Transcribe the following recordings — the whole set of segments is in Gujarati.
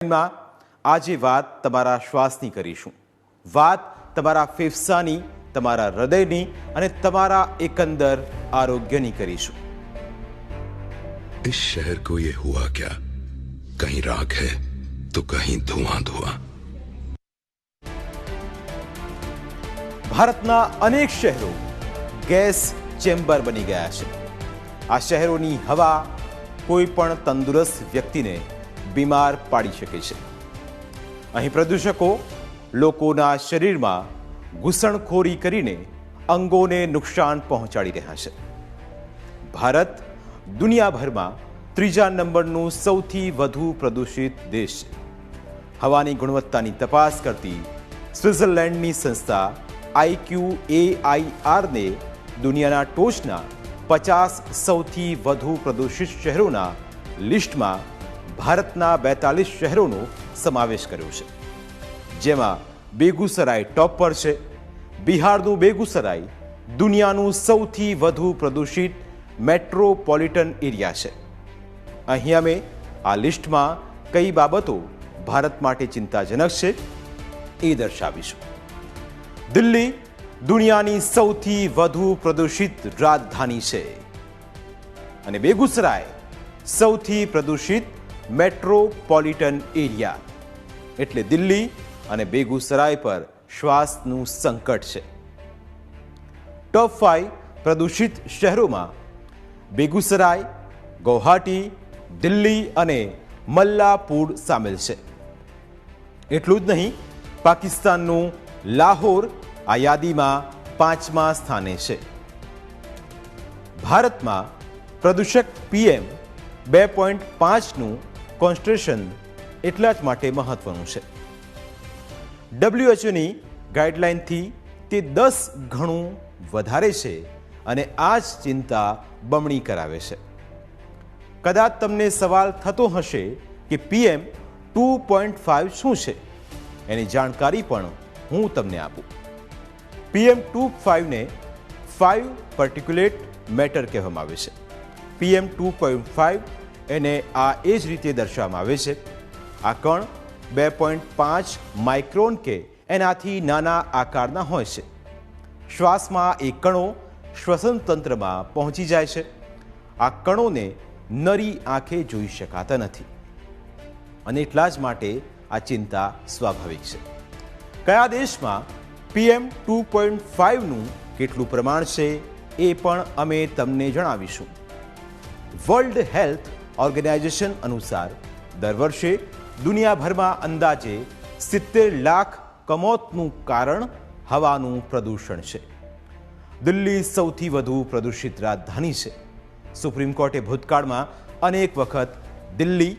માં આજે વાત તમારા શ્વાસની કરીશું વાત તમારા ફેફસાની તમારા હૃદયની અને તમારા એકંદર આરોગ્યની કરીશું इस शहर को ये हुआ क्या कहीं राख है तो कहीं धुआं धुआं ભારતના અનેક શહેરો ગેસ ચેમ્બર બની ગયા છે આ શહેરોની હવા કોઈ પણ તંદુરસ્ત વ્યક્તિને બીમાર પાડી શકે છે. અહીં પ્રદૂષકો લોકોના શરીરમાં ઘૂસણખોરી કરીને અંગોને નુકસાન પહોંચાડી રહ્યા છે. ભારત દુનિયાભરમાં ત્રીજા નંબરનું સૌથી વધુ પ્રદૂષિત દેશ છે. હવાની ગુણવત્તાની તપાસ કરતી સ્વિટ્ઝરલેન્ડની સંસ્થા આઈક્યુ એઆઈઆરને દુનિયાના ટોચના પચાસ સૌથી વધુ પ્રદૂષિત શહેરોના લિસ્ટમાં ભારતના બેતાલીસ શહેરોનો સમાવેશ કર્યો છે. જેમાં બેગુસરાય ટોપ પર છે, બિહારનું બેગુસરાય દુનિયાનું સૌથી વધુ પ્રદૂષિત મેટ્રોપોલિટન એરિયા છે. અહીં અમે આ લિસ્ટમાં કઈ બાબતો ભારત માટે ચિંતાજનક છે એ દર્શાવીશું. દિલ્હી દુનિયાની સૌથી વધુ પ્રદૂષિત રાજધાની છે. અને બેગુસરાય સૌથી પ્રદૂષિત મેટ્રોપોલિટન એરિયા. એટલે દિલ્હી અને બેગુસરાય પર શ્વાસનું સંકટ છે. ટોપ ફાઈવ પ્રદૂષિત શહેરોમાં બેગુસરાય, ગૌહાટી, દિલ્હી અને મલ્લાપુર સામેલ છે. એટલું જ નહીં, પાકિસ્તાનનું લાહોર આ યાદીમાં પાંચમા સ્થાને છે. ભારતમાં પ્રદૂષક પીએમ બે પોઈન્ટ પાંચનું કોન્સ્ટ્રેશન એટલા જ માટે મહત્વનું છે. ડબ્લ્યુએચઓની ગાઈડલાઇનથી તે દસ ઘણું વધારે છે અને આ જ ચિંતા બમણી કરાવે છે. કદાચ તમને સવાલ થતો હશે કે પીએમ ટુ પોઈન્ટ ફાઇવ શું છે? એની જાણકારી પણ હું તમને આપું. પીએમ ટુ ફાઇવને ફાઇવ પર્ટિક્યુલેટ મેટર કહેવામાં આવે છે. પીએમ ટુ પોઈન્ટ ફાઇવ એને આ એ જ રીતે દર્શાવવામાં આવે છે. આ કણ બે પોઈન્ટ પાંચ માઇક્રોન કે એનાથી નાના આકારના હોય છે. શ્વાસમાં એ કણો શ્વસન તંત્રમાં પહોંચી જાય છે. આ કણોને નરી આંખે જોઈ શકાતા નથી. અને એટલા જ માટે આ ચિંતા સ્વાભાવિક છે. કયા દેશમાં પીએમ ટુ પોઈન્ટ ફાઇવનું કેટલું પ્રમાણ છે એ પણ અમે તમને જણાવીશું. વર્લ્ડ હેલ્થ ઓર્ગેનાઇઝેશન અનુસાર દર વર્ષે દુનિયાભરમાં અંદાજે સિત્તેર લાખ કમોતનું કારણ હવાનું પ્રદૂષણ છે. દિલ્હી સૌથી વધુ પ્રદૂષિત રાજધાની છે. સુપ્રીમ કોર્ટે ભૂતકાળમાં અનેક વખત દિલ્હી,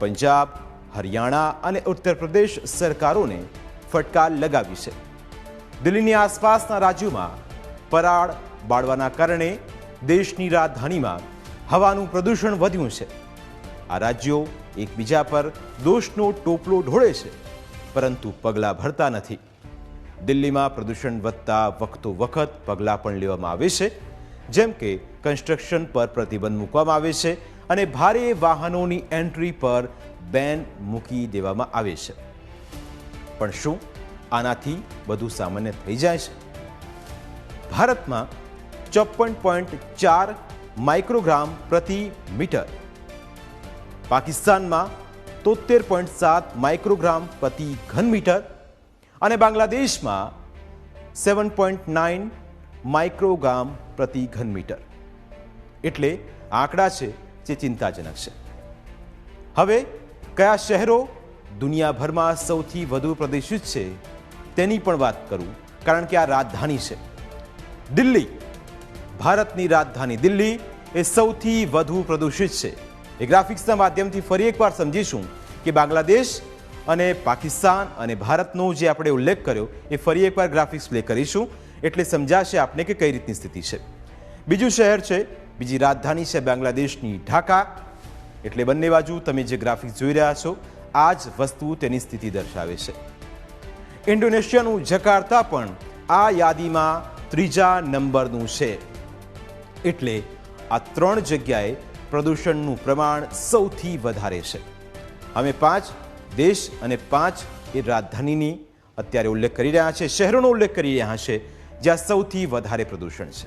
પંજાબ, હરિયાણા અને ઉત્તર પ્રદેશ સરકારોને ફટકાર લગાવી છે. દિલ્હીની આસપાસના રાજ્યોમાં પરાળ બાળવાના કારણે દેશની રાજધાનીમાં હવાનું પ્રદૂષણ વધ્યું છે. આ રાજ્યો એકબીજા પર દોષનો ટોપલો ઢોળે છે, પરંતુ પગલાં ભરતા નથી. દિલ્હીમાં પ્રદૂષણ વધતા વખતો વખત પગલાં પણ લેવામાં આવે છે, જેમ કે કન્સ્ટ્રક્શન પર પ્રતિબંધ મૂકવામાં આવે છે અને ભારે વાહનોની એન્ટ્રી પર બેન મૂકી દેવામાં આવે છે. પણ શું આનાથી બધું સામાન્ય થઈ જાય છે? ભારતમાં ચોપન પોઈન્ટ ચાર માઇક્રોગ્રામ પ્રતિ મીટર. પાકિસ્તાનમાં તોતેર પોઈન્ટ સાત માઇક્રોગ્રામ પ્રતિ ઘન મીટર અને બાંગ્લાદેશમાં સેવન પોઈન્ટ નાઇન માઇક્રોગ્રામ પ્રતિ ઘન મીટર. એટલે આંકડા છે જે ચિંતાજનક છે. હવે કયા શહેરો દુનિયાભરમાં સૌથી વધુ પ્રદૂષિત છે તેની પણ વાત કરું, કારણ કે આ રાજધાની છે. દિલ્હી ભારતની રાજધાની દિલ્હી એ સૌથી વધુ પ્રદૂષિત છે. એ ગ્રાફિક્સના માધ્યમથી ફરી એકવાર સમજીશું કે બાંગ્લાદેશ અને પાકિસ્તાન અને ભારતનો જે આપણે ઉલ્લેખ કર્યો, એ ફરી એકવાર ગ્રાફિક્સ પ્લે કરીશું એટલે સમજાશે આપને કે કઈ રીતની સ્થિતિ છે. બીજું શહેર છે, બીજી રાજધાની છે બાંગ્લાદેશની ઢાકા. એટલે બંને બાજુ તમે જે ગ્રાફિક્સ જોઈ રહ્યા છો, આ જ વસ્તુ તેની સ્થિતિ દર્શાવે છે. ઇન્ડોનેશિયાનું જકાર્તા પણ આ યાદીમાં ત્રીજા નંબરનું છે. એટલે આ ત્રણ જગ્યાએ પ્રદૂષણનું પ્રમાણ સૌથી વધારે છે. અમે પાંચ, દેશ અને પાંચ એ રાજધાનીની અત્યારે ઉલ્લેખ કરી રહ્યા છે, શહેરોનો ઉલ્લેખ કરી રહ્યા છે, જ્યાં સૌથી વધારે પ્રદૂષણ છે.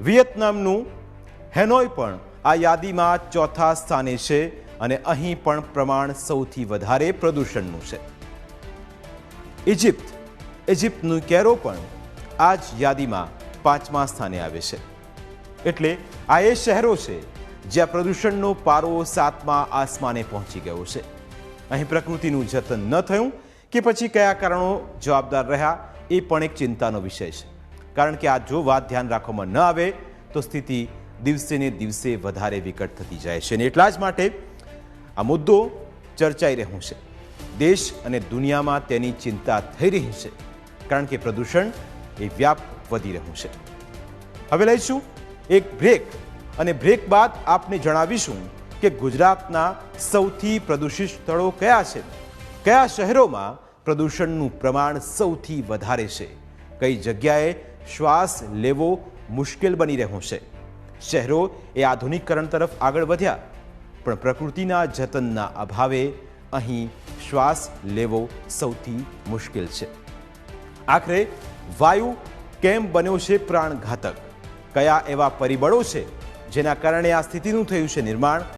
વિયેતનામનું હેનોય પણ આ યાદીમાં ચોથા સ્થાને છે અને અહીં પણ પ્રમાણ સૌથી વધારે પ્રદૂષણનું છે. ઇજિપ્ત, ઇજિપ્તનું કેરો પણ આ જ યાદીમાં પાંચમા સ્થાને આવે છે. એટલે આ એ શહેરો છે જ્યાં પ્રદૂષણનો પારો સાતમા આસમાને પહોંચી ગયો છે. અહીં પ્રકૃતિનું જતન ન થયું કે પછી કયા કારણો જવાબદાર રહ્યા એ પણ એક ચિંતાનો વિષય છે. કારણ કે આ જો વાત ધ્યાન રાખવામાં ન આવે તો સ્થિતિ દિવસે ને દિવસે વધારે વિકટ થતી જાય છે અને એટલા જ માટે આ મુદ્દો ચર્ચાઈ રહ્યો છે. દેશ અને દુનિયામાં તેની ચિંતા થઈ રહી છે. કારણ કે પ્રદૂષણ એ વ્યાપ વધી રહ્યું છે. હવે લઈશું એક બ્રેક. અને બ્રેક બાદ આપને જણાવીશું કે ગુજરાતના સૌથી પ્રદૂષિત સ્થળો કયા છે. કયા શહેરોમાં પ્રદૂષણનું પ્રમાણ સૌથી વધારે છે. કઈ જગ્યાએ શ્વાસ લેવો મુશ્કેલ બની રહ્યો છે. શહેરો એ આધુનિકરણ તરફ આગળ વધ્યા. પણ પ્રકૃતિના જતનના અભાવે અહીં શ્વાસ લેવો સૌથી મુશ્કેલ છે. આખરે વાયુ કેમ બન્યો છે પ્રાણઘાતક? કયા એવા પરિબળો છે જેના કારણે આ સ્થિતિનું થયું છે નિર્માણ?